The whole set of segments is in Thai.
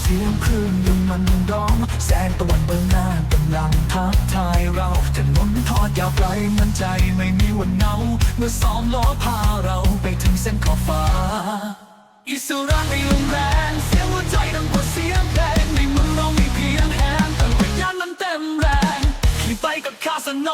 เสียงคลื่นยังมันร้อง แสงตะวันเบื้องหน้ากำลังทักทายเราถนนทอดยาวไกลมันใจไม่มีวันเหงา เมื่อสองล้อพาเราไปถึงเส้นขอบฟ้า อิสราไม่ลงแรงเสียงหัวใจดังกว่าเสียงเพลงในมือเรามีเพียงแฮนด์แต่วิญญาณมันเต็มแรงขี่ไปกับคาสโน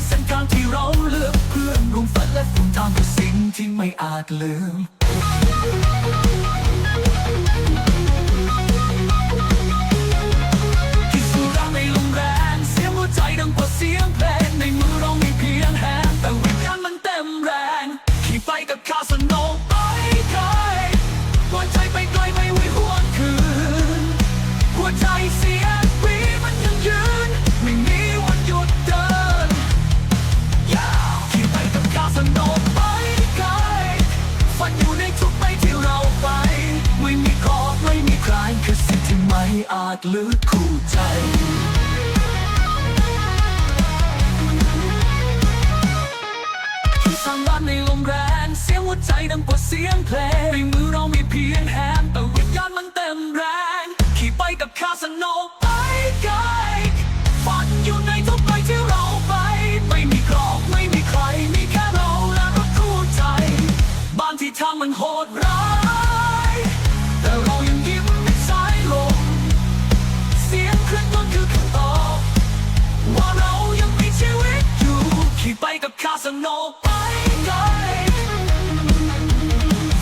เลือดในเส้นทางที่เราเลือกเพื่อนร่วมฝันและฝุ่นทางคือสิ่งที่ไม่อาจลืม อาจลืดคู่ใจที่สร้างบ้านในลมแรง เสียงหัวใจดังกว่าเสียงเพลงในมือเรามีเพียงแฮนด์แต่วิญญาณมันเต็มแรง ขี่ไปกับคาสโนไปไกลฝันอยู่ในทุกไปที่เราไป ไม่มีกรอบไม่มีใคร มีแค่เราและรถคู่ใจ บ้านที่ทางมันโหดร้าย กับคาสโนไปไกล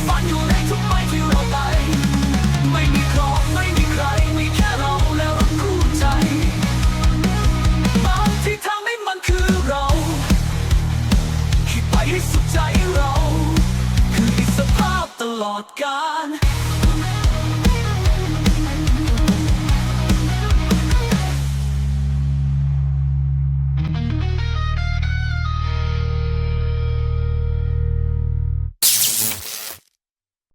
ฝันอยู่ในทุกไปที่เราไป ไม่มีครอบไม่มีใคร มีแค่เราและรักคู่ใจ บางที่ทางนี้มันคือเราขี่ไปให้สุดใจเรา คืออิสภาพตลอดกาล